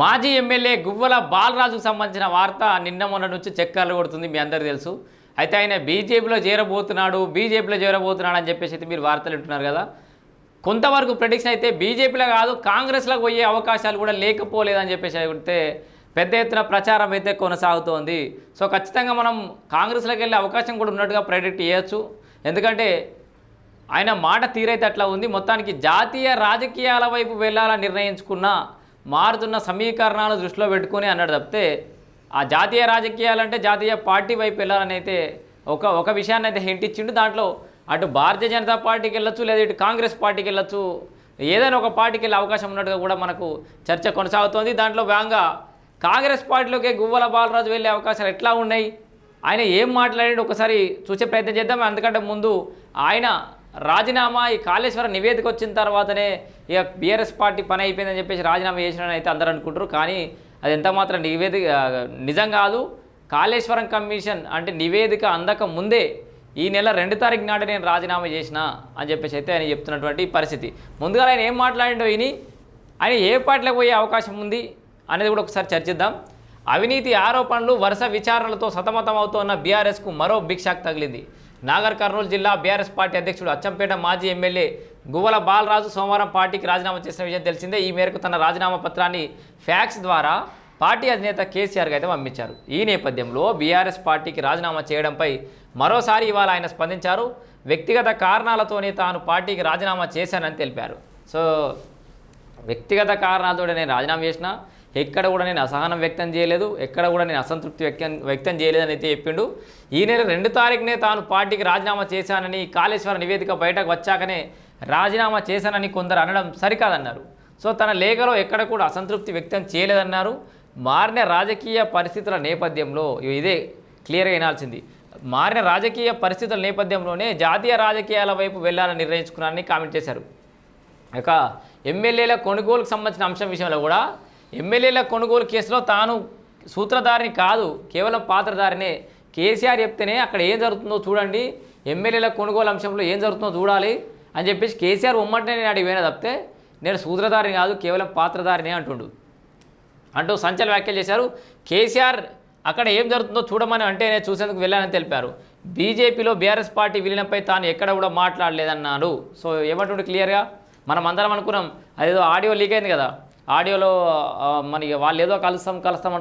మాజీ ఎమ్మెల్యే గువ్వల బాలరాజుకు సంబంధించిన వార్త నిన్న మొన్న నుంచి చెక్కర్లు కొడుతుంది మీ అందరికీ తెలుసు. అయితే ఆయన బీజేపీలో చేరబోతున్నాడు బీజేపీలో చేరబోతున్నాడు అని చెప్పేసి అయితే మీరు వార్తలు వింటున్నారు కదా. కొంతవరకు ప్రెడిక్షన్ అయితే బీజేపీలో కాదు కాంగ్రెస్లోకి పోయే అవకాశాలు కూడా లేకపోలేదని చెప్పేసి అయితే పెద్ద ఎత్తున ప్రచారం అయితే కొనసాగుతోంది. సో ఖచ్చితంగా మనం కాంగ్రెస్లోకి వెళ్ళే అవకాశం కూడా ఉన్నట్టుగా ప్రెడిక్ట్ చేయొచ్చు. ఎందుకంటే ఆయన మాట తీరైతే అట్లా ఉంది. మొత్తానికి జాతీయ రాజకీయాల వైపు వెళ్ళాలని నిర్ణయించుకున్న మారుతున్న సమీకరణాలు దృష్టిలో పెట్టుకుని అన్నాడు తప్పితే ఆ జాతీయ రాజకీయాలంటే జాతీయ పార్టీ వైపు వెళ్ళాలని అయితే ఒక ఒక విషయాన్ని అయితే హింట్ ఇచ్చిండు. దాంట్లో అటు భారతీయ జనతా పార్టీకి వెళ్ళొచ్చు లేదా ఇటు కాంగ్రెస్ పార్టీకి వెళ్ళొచ్చు. ఏదైనా ఒక పార్టీకి వెళ్ళే అవకాశం ఉన్నట్టుగా కూడా మనకు చర్చ కొనసాగుతోంది. దాంట్లో భాగంగా కాంగ్రెస్ పార్టీలోకి గువ్వల బాలరాజు వెళ్ళే అవకాశాలు ఎట్లా ఉన్నాయి? ఆయన ఏం మాట్లాడాడు? ఒకసారి చూసే ప్రయత్నం చేద్దాం. అందుకంటే ముందు ఆయన రాజీనామా ఈ కాళేశ్వర నివేదిక వచ్చిన తర్వాతనే ఇక బీఆర్ఎస్ పార్టీ పని అయిపోయిందని చెప్పేసి రాజీనామా చేసినని అయితే అందరూ అనుకుంటారు. కానీ అది ఎంత మాత్రం నివేదిక నిజం కాదు. కాళేశ్వరం కమిషన్ అంటే నివేదిక అందక ముందే ఈ నెల రెండు తారీఖు నాడు నేను రాజీనామా చేసిన అని చెప్పేసి అయితే ఆయన చెప్తున్నటువంటి పరిస్థితి. ముందుగా ఆయన ఏం మాట్లాడిండో విని ఆయన ఏ పార్టీలకు పోయే అవకాశం ఉంది అనేది కూడా ఒకసారి చర్చిద్దాం. అవినీతి ఆరోపణలు వరుస విచారణలతో సతమతం అవుతున్న బీఆర్ఎస్కు మరో బిగ్ షాక్ తగిలింది. నాగర్ కర్నూలు జిల్లా బీఆర్ఎస్ పార్టీ అధ్యక్షుడు అచ్చంపేట మాజీ ఎమ్మెల్యే గువ్వల బాలరాజు సోమవారం పార్టీకి రాజీనామా చేసిన విషయం తెలిసిందే. ఈ మేరకు తన రాజీనామా పత్రాన్ని ఫ్యాక్స్ ద్వారా పార్టీ అధినేత కేసీఆర్కి అయితే పంపించారు. ఈ నేపథ్యంలో బీఆర్ఎస్ పార్టీకి రాజీనామా చేయడంపై మరోసారి ఇవాళ ఆయన స్పందించారు. వ్యక్తిగత కారణాలతోనే తాను పార్టీకి రాజీనామా చేశానని తెలిపారు. సో వ్యక్తిగత కారణాలతో నేను రాజీనామా చేసిన ఎక్కడ కూడా నేను అసహనం వ్యక్తం చేయలేదు ఎక్కడ కూడా నేను అసంతృప్తి వ్యక్తం వ్యక్తం చేయలేదని అయితే చెప్పిండు. ఈ నెల రెండు తారీఖునే తాను పార్టీకి రాజీనామా చేశానని కాళేశ్వర నివేదిక బయటకు వచ్చాకనే రాజీనామా చేశానని కొందరు అనడం సరికాదన్నారు. సో తన లేఖలో ఎక్కడ కూడా అసంతృప్తి వ్యక్తం చేయలేదన్నారు. మారిన రాజకీయ పరిస్థితుల నేపథ్యంలో ఇదే క్లియర్గా వినాల్సింది. మారిన రాజకీయ పరిస్థితుల నేపథ్యంలోనే జాతీయ రాజకీయాల వైపు వెళ్ళాలని నిర్ణయించుకున్నానని కామెంట్ చేశారు. ఇక ఎమ్మెల్యేల కొనుగోలుకు సంబంధించిన అంశం విషయంలో కూడా ఎమ్మెల్యేల కొనుగోలు కేసులో తాను సూత్రధారిని కాదు కేవలం పాత్రధారినే. కేసీఆర్ చెప్తేనే అక్కడ ఏం జరుగుతుందో చూడండి. ఎమ్మెల్యేల కొనుగోలు అంశంలో ఏం జరుగుతుందో చూడాలి అని చెప్పేసి కేసీఆర్ ఉమ్మంటే నేను అడిగి తప్పితే నేను సూత్రధారిని కాదు కేవలం పాత్రధారినే అంటుండు. అంటూ సంచల వ్యాఖ్యలు చేశారు. కేసీఆర్ అక్కడ ఏం జరుగుతుందో చూడమని అంటే నేను చూసేందుకు వెళ్ళానని తెలిపారు. బీజేపీలో బీఆర్ఎస్ పార్టీ విలీనంపై తాను ఎక్కడ కూడా మాట్లాడలేదన్నారు సో ఏమంటుండే క్లియర్గా? మనం అందరం అనుకున్నాం అదేదో ఆడియో లీక్ అయింది కదా. ఆడియోలో మనకి వాళ్ళు ఏదో కలుస్తాం కలుస్తాం